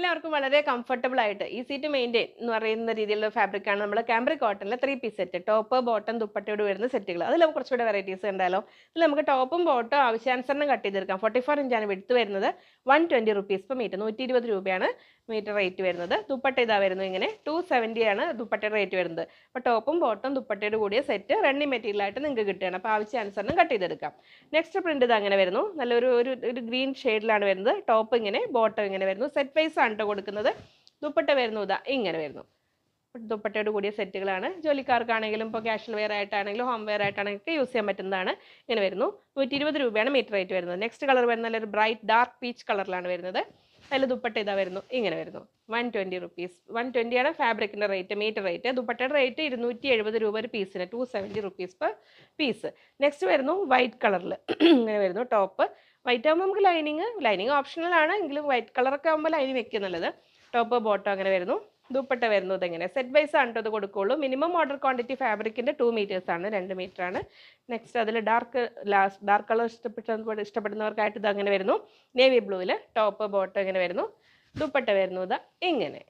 എല്ലാവർക്കും വളരെ കംഫർട്ടബിൾ ആയിട്ട് ഈ സീറ്റ് മെയിന്റെയിൻ എന്ന് പറയുന്ന രീതിയിലുള്ള ഫാബ്രിക് ആണ് നമ്മൾ cambric കോട്ടണിലെ three piece set top bottom ദുപ്പട്ടയോട് വരുന്ന സെറ്റുകൾ അതിൽ കുറച്ചുകൂടെ വെറൈറ്റീസ് ഉണ്ടല്ലോ അതിൽ നമുക്ക് ടോപ്പും ബോട്ടും ആവശ്യാനുസരണം കട്ട് ചെയ്തെടുക്കാം. ഫോർട്ടി ഫോർ ഇഞ്ചാണ് വിടുത്ത് വരുന്നത്. One twenty rupees per metre നൂറ്റി ഇരുപത് രൂപയാണ് മീറ്റർ റേറ്റ് വരുന്നത്. ദുപ്പട്ട ഇതാ വരുന്നത് ഇങ്ങനെ. ടു സെവന്റി ആണ് ദുപ്പട്ടയുടെ റേറ്റ് വരുന്നത്. അപ്പോൾ ടോപ്പും ബോട്ടും ദുപ്പട്ടയോട് കൂടിയ സെറ്റ് റണ്ണിങ് മെറ്റീരിയൽ ആയിട്ട് നിങ്ങൾക്ക് കിട്ടുകയാണ്. അപ്പോൾ ആവശ്യാനുസരണം കട്ട് ചെയ്തെടുക്കാം. നെക്സ്റ്റ് പ്രിന്റ് ഇത് അങ്ങനെ വരുന്നു. നല്ലൊരു ഒരു ഒരു ഗ്രീൻ ഷെയ്ഡിലാണ് വരുന്നത്. ടോപ്പ് ഇങ്ങനെ ബോട്ടം ഇങ്ങനെ വരുന്നു. സെറ്റ് വൈസ് ആണ് കേട്ടോ കൊടുക്കുന്നത്. ദുപ്പട്ട വരുന്നു. ഇതാ ഇങ്ങനെ വരുന്നു. ദുപ്പട്ടയോട് കൂടിയ സെറ്റുകളാണ്. ജോലിക്കാർക്കാണെങ്കിലും ഇപ്പോൾ ക്യാഷ്വൽ വെയർ ആയിട്ടാണെങ്കിലും ഹോം വെയർ ആയിട്ടാണെങ്കിലും ഒക്കെ യൂസ് ചെയ്യാൻ പറ്റുന്നതാണ്. ഇങ്ങനെ വരുന്നു. നൂറ്റി ഇരുപത് രൂപയാണ് മീറ്റർ റേറ്റ് വരുന്നത്. നെക്സ്റ്റ് കളർ വരുന്ന ബ്രൈറ്റ് ഡാർക്ക് പീച്ച് കളറിലാണ് വരുന്നത്. അതിൽ ദുപ്പട്ട ഇതാ വരുന്നു. ഇങ്ങനെ വരുന്നു. വൺ ട്വന്റി റുപ്പീസ് വൺ ട്വന്റിയാണ് ഫാബ്രിക്കിന്റെ റേറ്റ് മീറ്റർ റേറ്റ് ദുപ്പട്ടയുടെ റേറ്റ് ഇരുന്നൂറ്റി എഴുപത് രൂപ ഒരു പീസിന് two seventy rupees per piece next വരുന്നു വൈറ്റ് കളറിൽ ഇങ്ങനെ വരുന്നു ടോപ്പ് വൈറ്റ് ആകുമ്പോൾ നമുക്ക് ലൈനിങ് ലൈനിങ് ഓപ്ഷണലാണ് എങ്കിലും വൈറ്റ് കളറൊക്കെ ആകുമ്പോൾ ലൈനിങ് വെക്കുക നല്ലത്. ടോപ്പ് ബോട്ടം അങ്ങനെ വരുന്നു. ദുപ്പട്ട വരുന്നത് എങ്ങനെ? സെറ്റ് വൈസ് ആണ് അത് ഇത് കൊടുക്കുള്ളൂ. മിനിമം ഓർഡർ ക്വാണ്ടിറ്റി ഫാബ്രിക്കിന്റെ ടു ആണ് രണ്ട് മീറ്റർ ആണ്. നെക്സ്റ്റ് അതിൽ ഡാർക്ക് ലാസ്റ്റ് ഡാർക്ക് കളർ ഇഷ്ടപ്പെട്ട ഇഷ്ടപ്പെടുന്നവർക്കായിട്ട് ഇത് അങ്ങനെ വരുന്നു. നേവി ബ്ലൂവിൽ ടോപ്പ് ബോട്ടം ഇങ്ങനെ വരുന്നു. ദുപ്പട്ട വരുന്നു ഇതാ ഇങ്ങനെ.